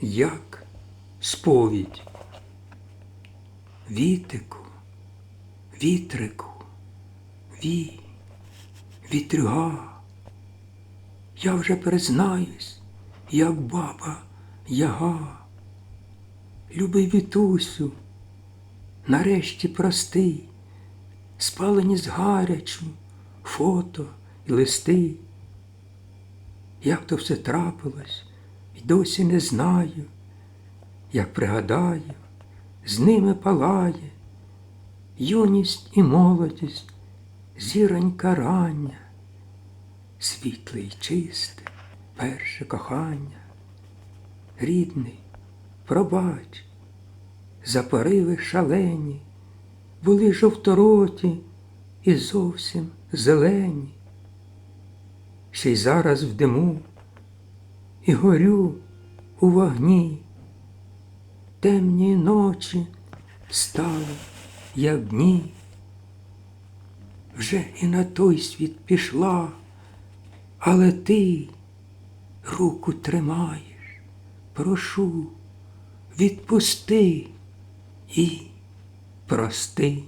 як сповідь. Вітику, вітрику, ві, вітрюга. Я вже признаюсь, як баба яга. Любий вітусю, нарешті простий, спалені згарячу, фото і листи. Як то все трапилось, й досі не знаю, як пригадаю, з ними палає юність і молодість, зіронька рання, світле й чисте, перше кохання. Рідний, пробач, за пориви шалені, були жовтороті і зовсім зелені. Ще й зараз в диму і горю у вогні. Темні ночі стали, як дні. Вже і на той світ пішла, але ти руку тримаєш, прошу, відпусти і прости.